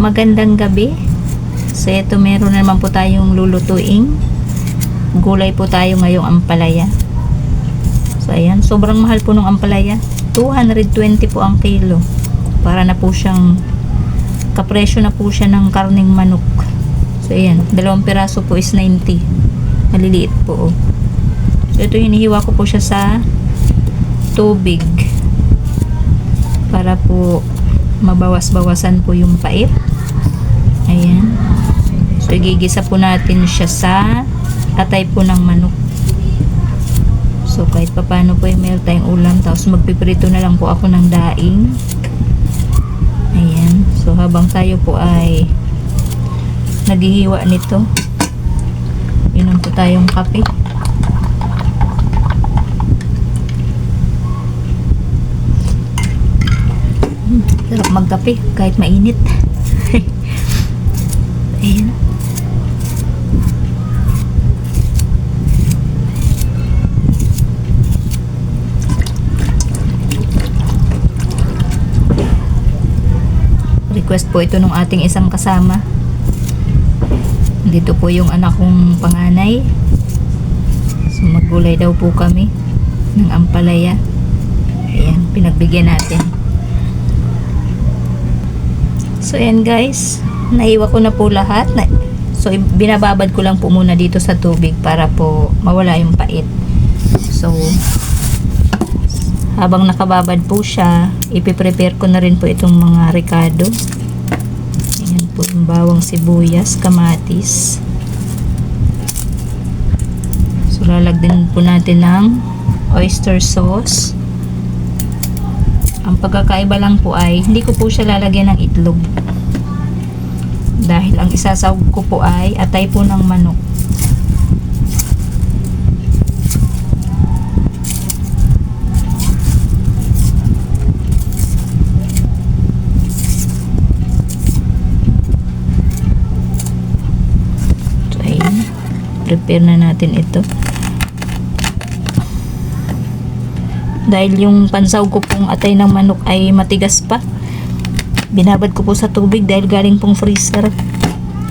magandang gabi. So ito meron na naman po tayong lulutuing. Gulay po tayo ngayong ampalaya. So ayan, sobrang mahal po ng ampalaya. 220 po ang kilo. Para na po siyang kapresyo na po siya ng karning manok. So ayan, dalawang piraso po is 90. Maliliit po oh. So ito hinihiwa ko po siya sa tubig para po mabawas-bawasan po yung pait. Ayan. So, igigisa po natin siya sa atay po ng manok. So, kahit pa paano po yung meron tayong ulam. Tapos, magpiprito na lang po ako ng daing. Ayan. So, habang tayo po ay naghihiwa nito, inom po tayong kape. Hmm, Sarap magkape kahit mainit. Ayan. Request po ito ng ating isang kasama. Dito po yung anak kong panganay. So maggulay daw po kami ng ampalaya. Ayan, pinagbigyan natin. So ayan guys, naiwa ko na po lahat. So binababad ko lang po muna dito sa tubig para po mawala yung pait. So habang nakababad po siya, ipiprepare ko na rin po itong mga ricado. Ayan po yung bawang sibuyas, kamatis. So lalagyan po natin ng oyster sauce. Ang pagkakaiba lang po ay hindi ko po siya lalagyan ng itlog. Dahil ang isasawag ko po ay atay po ng manok. So. Prepare na natin ito. Dahil yung pansaw ko pong atay ng manok ay matigas pa. Binabad ko po sa tubig dahil galing pong freezer.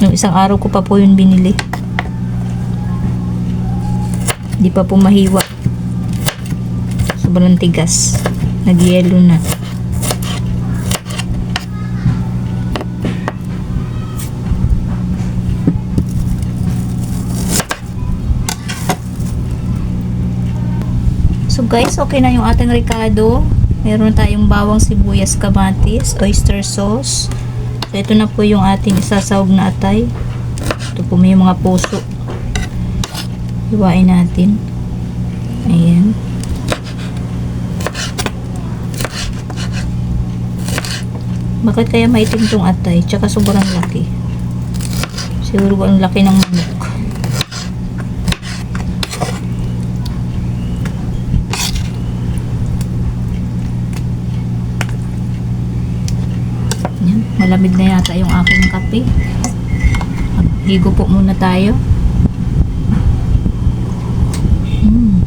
Yung isang araw ko pa po yun binili. Hindi pa po mahiwa. Sobrang tigas. Nagyelo na. Guys, okay na yung ating ricado. Meron tayong bawang sibuyas, kamatis, oyster sauce. So ito na po yung ating isasawag na atay. Ito po may mga puso. Hiwain natin. Ayan. Bakit kaya maitim tong atay? Tsaka sobrang laki. Siguro ang laki ng manok. Yan, malamig na yata yung aking kape. Higo po muna tayo. Mm.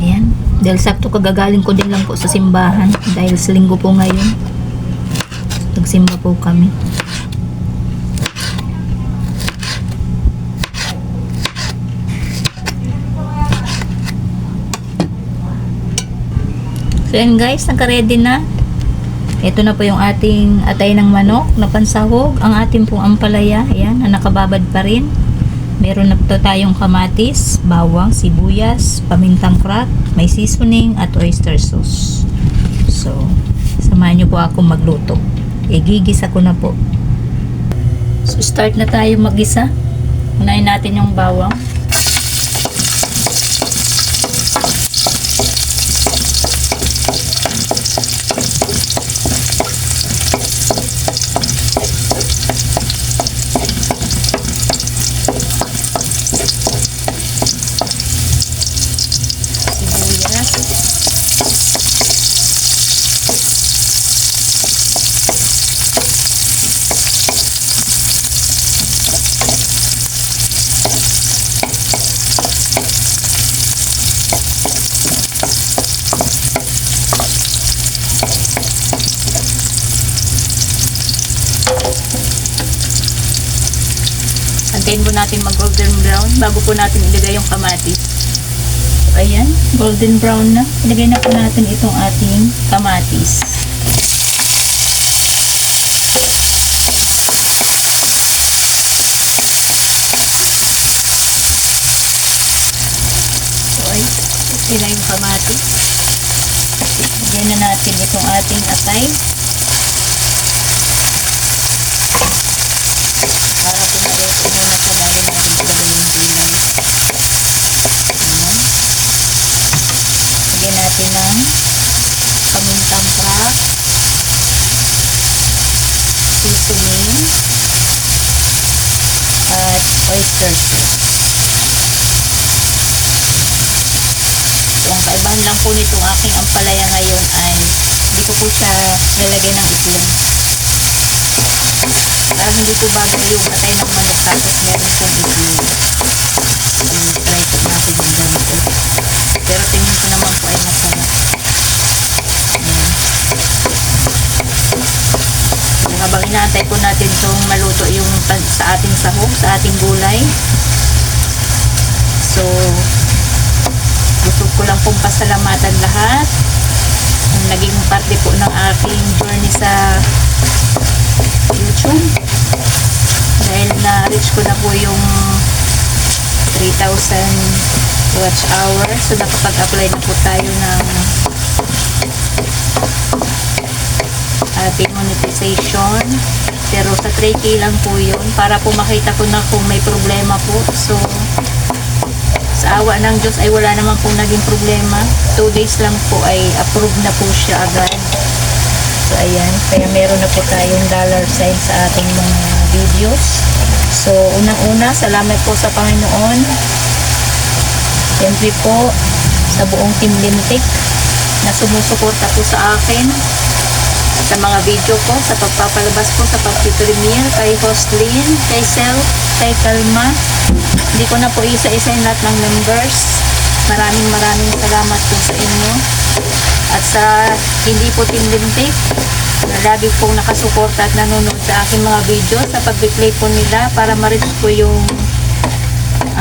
Ayan. Dahil sakto kagagaling ko din lang po sa simbahan. Dahil sa linggo po ngayon. Nagsimba po kami. So yan guys, nagka-ready na. Ito na po yung ating atay ng manok na pansahog. Ang ating pong ampalaya, ayan, na nakababad pa rin. Meron na po tayong kamatis, bawang, sibuyas, pamintang crack, may seasoning at oyster sauce. So, samahan niyo po ako magluto. Igigisa ko na po. So, start na tayo magisa. Unahin natin yung bawang. sibuyas. Hintayin po natin mag golden brown bago po natin ilagay yung kamatis. So, ayan, golden brown na. Ilagay na po natin itong ating kamatis. So, ay, na yung kamatis. Lagyan na natin itong ating atay. Para po maluto muna siya bago natin ilagay yung gulay. Ayan. Lagyan natin ng pamintang crack, seasoning, at So, ang kaibahan lang po nitong aking ampalaya ngayon ay hindi ko po siya lalagyan ng itlog. Para hindi po bago yung atay ng manok tapos meron pong itlog. So, try po natin yung ganito. Pero tingin ko naman po ay masarap. Ayan. So, habang inaantay po natin itong maluto yung sa ating sahog, sa ating gulay. So, gusto ko lang pong pasalamatan lahat. Ang naging parte po ng aking journey sa YouTube. Dahil na-reach ko na po yung 3,000 watch hour so nakapag-apply na po tayo ng monetization pero sa 3K lang po yun para po makita ko na kung may problema po so sa awa ng Diyos ay wala naman pong naging problema. 2 days lang po ay approve na po siya agad. So, ayan. Kaya meron na po tayong dollar sign sa ating mga videos. So, unang-una, salamat po sa Panginoon. Siyempre po, sa buong Team Lintik na sumusuporta po sa akin sa mga video ko, sa pagpapalabas ko, sa pag-premiere, kay Hostlin, kay Sel, kay Kalma. Hindi ko na po isa-isa yung lahat ng members. Maraming maraming salamat po sa inyo. At sa hindi po Team Lintik, na lagi pong nakasuporta at nanonood sa aking mga video, sa pag-play po nila para ma-reach ko yung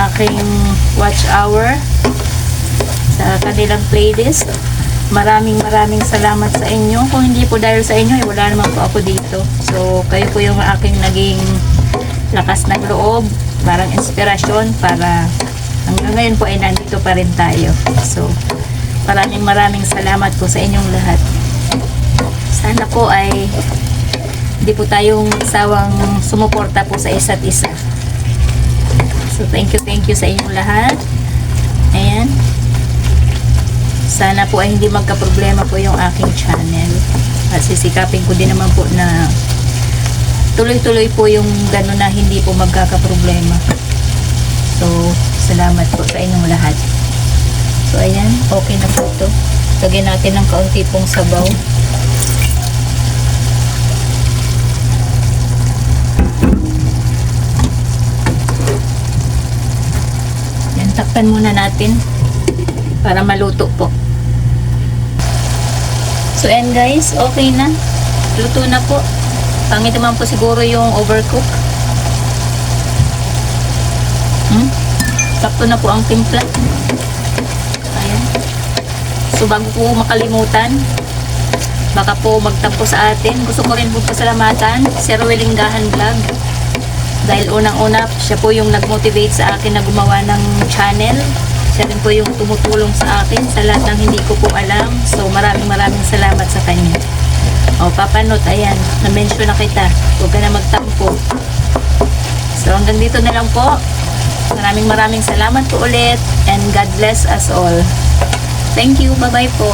aking watch hour sa kanilang playlist. Maraming maraming salamat sa inyo. Kung hindi po dahil sa inyo, eh, wala naman po ako dito. So, kayo po yung aking naging lakas ng loob, parang inspirasyon para hanggang ngayon po ay nandito pa rin tayo. So, maraming maraming salamat po sa inyong lahat. Sana po ay hindi po tayong sawang sumuporta po sa isa't isa. So, thank you, thank you sa inyong lahat. Ayan. Sana po ay hindi magka-problema po yung aking channel. At sisikapin ko din naman po na tuloy-tuloy po yung gano'n na hindi po magkaka-problema. So, salamat po sa inyong lahat. So, ayan. Okay na po ito. Lagyan natin ng kaunti pong sabaw. Yan, takpan muna natin para maluto po. So, ayan guys, okay na. Luto na po. Pangit naman po siguro yung overcook. Hmm? Sakto na po ang timpla. Ayan. So, bago po makalimutan, baka po magtampo sa atin. Gusto ko rin po pasalamatan si Ruelinggahan Vlog. Dahil unang-una, siya po yung nag-motivate sa akin na gumawa ng channel. Siya rin po yung tumutulong sa akin sa lahat ng hindi ko po alam. So maraming maraming salamat sa kanya. O, papanot, ayan, na-mention na kita. Huwag ka na magtampo. So hanggang dito na lang po. Maraming maraming salamat po ulit and God bless us all. Thank you. Bye-bye po.